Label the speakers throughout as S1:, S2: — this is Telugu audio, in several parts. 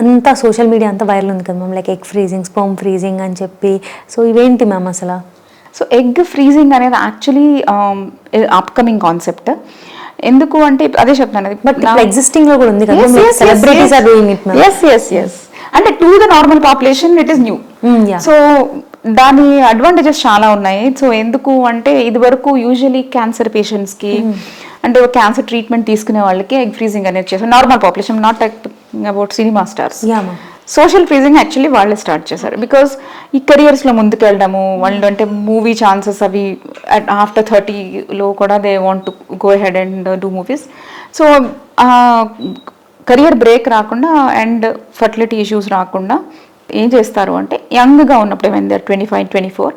S1: అంతా సోషల్ మీడియా అంతా వైరల్ ఉంది కదా ma'am like egg freezing sperm freezing అని చెప్పి. సో ఇవేంటి మ్యామ్ అసలు?
S2: సో ఎగ్ ఫ్రీజింగ్ అనేది యాక్చువల్లీ అప్కమింగ్ కాన్సెప్ట్ ఎందుకు అంటే అదే చెప్తాను
S1: బట్ ఎగ్జిస్టింగ్లో కూడా ఉంది కదా celebrities are doing it
S2: yes yes yes అంటే to the normal population it is new. So దాని అడ్వాంటేజెస్ చాలా ఉన్నాయి. సో ఎందుకు అంటే ఇది వరకు యూజువలీ క్యాన్సర్ పేషెంట్స్కి అంటే క్యాన్సర్ ట్రీట్మెంట్ తీసుకునే వాళ్ళకి ఎగ్ ఫ్రీజింగ్ అనేది చేస్తారు. Normal population not about cinema stars social freezing actually వాళ్ళే స్టార్ట్ చేశారు. బికాస్ ఈ కెరియర్స్లో ముందుకు వెళ్ళడము వాళ్ళు అంటే మూవీ ఛాన్సెస్ అవి ఆఫ్టర్ థర్టీలో కూడా they want to go ahead and do movies so career break రాకుండా అండ్ ఫర్టిలిటీ ఇష్యూస్ రాకుండా ఏం చేస్తారు అంటే యంగ్గా ఉన్నప్పుడు ఏమైంది twenty five twenty four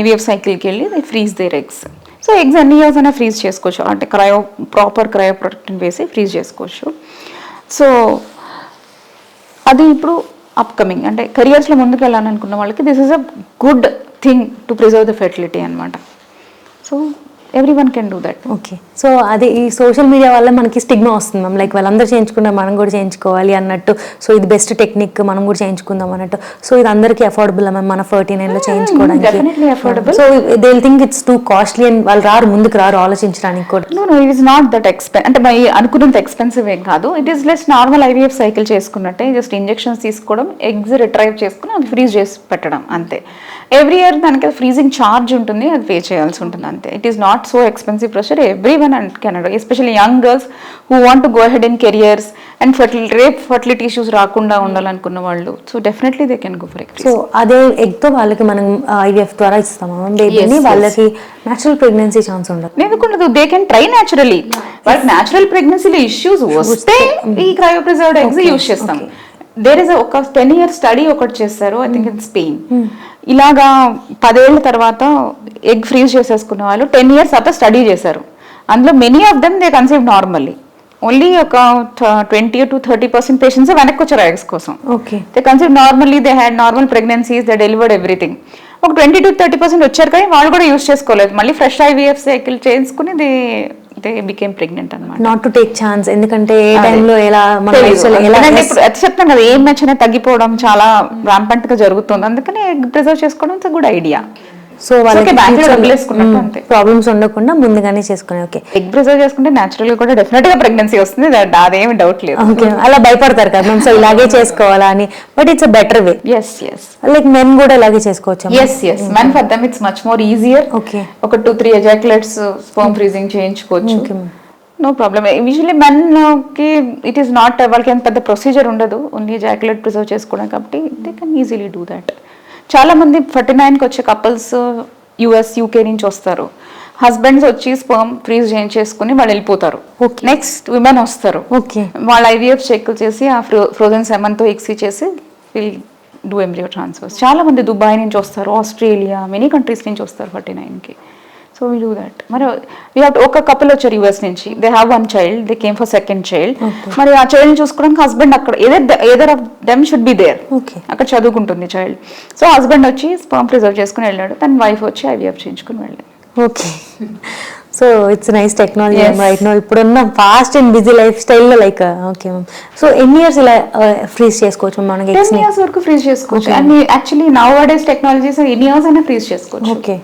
S2: IVF సైకిల్కి వెళ్ళి freeze their eggs so eggs ఎన్ని ఇయర్స్ అయినా ఫ్రీజ్ చేసుకోవచ్చు. అంటే క్రయో ప్రాపర్ క్రయో ప్రొటెక్షన్ వేసి ఫ్రీజ్ చేసుకోవచ్చు. సో అది ఇప్పుడు అప్కమింగ్ అంటే కెరియర్స్లో ముందుకు వెళ్ళాలనుకున్న వాళ్ళకి this is a good thing to preserve the fertility అనమాట so everyone can do that
S1: okay so అదే ఈ సోషల్ మీడియా వల్ల మనకి స్టిగ్మా వస్తుంది మ్యామ్ లైక్ వాళ్ళందరూ చేయించుకుంటే మనం కూడా చేయించుకోవాలి అన్నట్టు. సో ఇది బెస్ట్ టెక్నిక్ మనం కూడా చేయించుకుందాం అన్నట్టు. సో ఇది అందరికీ అఫోర్డబుల్ మ్యామ్ మన ఫార్టీ నైన్లో
S2: definitely
S1: చేయించుకోవడానికి. So they think it's too costly అని వాళ్ళు రారు ముందుకు రారు ఆలోచించడానికి కూడా.
S2: No no it is not that ఎక్స్పెన్ అంటే మై అనుకున్నంత ఎక్స్పెన్సివ్ ఏం కాదు. It is less normal IVF cycle చేసుకున్నట్టే just injections తీసుకోవడం ఎగ్స్ రిట్రైవ్ చేసుకుని అది ఫ్రీజ్ చేసి పెట్టడం అంతే. ఎవ్రీ ఇయర్ దానికి ఫ్రీజింగ్ ఛార్జ్ ఉంటుంది అది పే చేయాల్సి ఉంటుంది అంతే. It is not so expensive procedure everyone and Canada especially young girls who want to go ahead in careers and fertility rape fertility issues రాకుండా ఉండాలనుకున్న వాళ్ళు. So definitely they can go for egg
S1: so అదే ఎగ్తో వాళ్ళకి మనం ఐవీఎఫ్ ద్వారా ఇస్తాము? బేబీని. వాళ్ళకి న్యాచురల్ ప్రెగ్నెన్సీ ఛాన్స్ ఉండదు.
S2: ఎందుకుండదు దే కెన్ ట్రై న్యాచురలీ వాళ్ళకి న్యాచురల్ ప్రెగ్నెన్సీలో ఇష్యూస్ వస్తే ఈ క్రయోప్రిజర్వ్డ్ ఎగ్స్ యూస్ చేస్తాం. దేర్ ఇస్ ఒక టెన్ ఇయర్ స్టడీ ఒకటి చేస్తారు ఐ థింక్ ఇన్ స్పెయిన్ ఇలాగా పదేళ్ళ తర్వాత ఎగ్ ఫ్రీజ్ చేసేసుకున్న వాళ్ళు టెన్ ఇయర్స్ తర్వాత స్టడీ చేశారు. అందులో many of them they conceive normally only ఒక twenty to thirty percent patients వెనక్కి వచ్చారు ఎగ్స్ కోసం.
S1: Okay
S2: they consider normally they had normal pregnancies they delivered everything ఒక ట్వంటీ టు థర్టీ పర్సెంట్ వచ్చారు కానీ వాళ్ళు కూడా యూస్ చేసుకోలేదు. మళ్ళీ ఫ్రెష్ ఐవీఎఫ్ సైకిల్ చేసుకుని దే దే బికేమ్ ప్రెగ్నెంట్ అనమాట
S1: నాట్ టు టేక్ ఛాన్స్ ఎందుకంటే ఏ టైంలో ఎలా మన
S2: ఇప్పుడు అది చెప్తాను కదా ఏం నచ్చినా తగ్గిపోవడం చాలా రాంపంట్గా జరుగుతుంది. అందుకని ప్రిజర్వ్ చేసుకోవడం ఇట్స్ గుడ్ ఐడియా
S1: సో వాళ్ళకి. ప్రాబ్లమ్స్ ఉండకుండా ముందుగానే చేసుకునే ఓకే
S2: ఎగ్ ప్రిజర్వ్ చేసుకుంటే న్యాచురల్గా కూడా డెఫినెట్గా ప్రెగ్నెన్సీ వస్తుంది. అదేమి డౌట్ లేదు.
S1: ఓకే అలా భయపడతారు కదా. మేము సో ఇలాగే చేసుకోవాలా అని. But it's a better way
S2: yes yes
S1: like men కూడా ఇలాగే చేసుకోవచ్చు?
S2: Yes yes men for them it's much more easier
S1: Okay.
S2: ఒక two three ejaculates sperm freezing చేయించుకోవచ్చు. నో ప్రాబ్లమ్ యూజువల్లీ మెన్కి ఇట్ ఈస్ నాట్ వాళ్ళకి అంత పెద్ద ప్రొసీజర్ ఉండదు. ఓన్లీ ఎజాక్యులేట్ ప్రిజర్వ్ చేసుకోవడం కాబట్టి they can easily do that చాలా మంది ఫార్టీ నైన్కి వచ్చే కపుల్స్ యుఎస్ యూకే నుంచి వస్తారు. హస్బెండ్స్ వచ్చి స్పర్మ్ ఫ్రీజ్ చేయించేసుకుని వాళ్ళు వెళ్ళిపోతారు. నెక్స్ట్ విమెన్ వస్తారు.
S1: ఓకే
S2: వాళ్ళ ఐవీఎఫ్ చెక్ చేసి ఆ ఫ్రో ఫ్రోజన్ సెమన్తో ఎక్సీ చేసి విల్ డూ ఎంబ్రియో ట్రాన్స్ఫర్స్ చాలా మంది దుబాయ్ నుంచి వస్తారు ఆస్ట్రేలియా మెనీ కంట్రీస్ నుంచి వస్తారు ఫార్టీ నైన్కి సో వీ డూ దట్ మరి వీ హ్యావ్ ఒక కపుల్ వచ్చారు యూఎస్ నుంచి. They have one child they came for second child మరి ఆ చైల్డ్ చూసుకోవడానికి హస్బెండ్ అక్కడ either either of them should be there
S1: okay
S2: అక్కడ చదువుకుంటుంది చైల్డ్ సో హస్బెండ్ వచ్చి స్పర్మ్ ప్రిజర్వ్ చేసుకుని వెళ్ళాడు. తన వైఫ్ వచ్చి ఐవీఎఫ్ చేయించుకుని వెళ్ళాడు.
S1: Okay so it's nice technology. Right no ఇప్పుడున్న ఫాస్ట్ అండ్ బిజీ లైఫ్ స్టైల్లో లైక్ ఓకే మ్యామ్ సో ఎన్ని ఇయర్స్ ఇలా ఫ్రీజ్ చేసుకోవచ్చు మ్యామ్ మనకి
S2: టెన్
S1: ఎగ్స్
S2: ఇయర్స్ వరకు ఫ్రీజ్ చేసుకోవచ్చు. And actually nowadays technologies ఎన్ని ఇయర్స్ అయినా ఫ్రీజ్ చేసుకోవచ్చు.
S1: ఓకే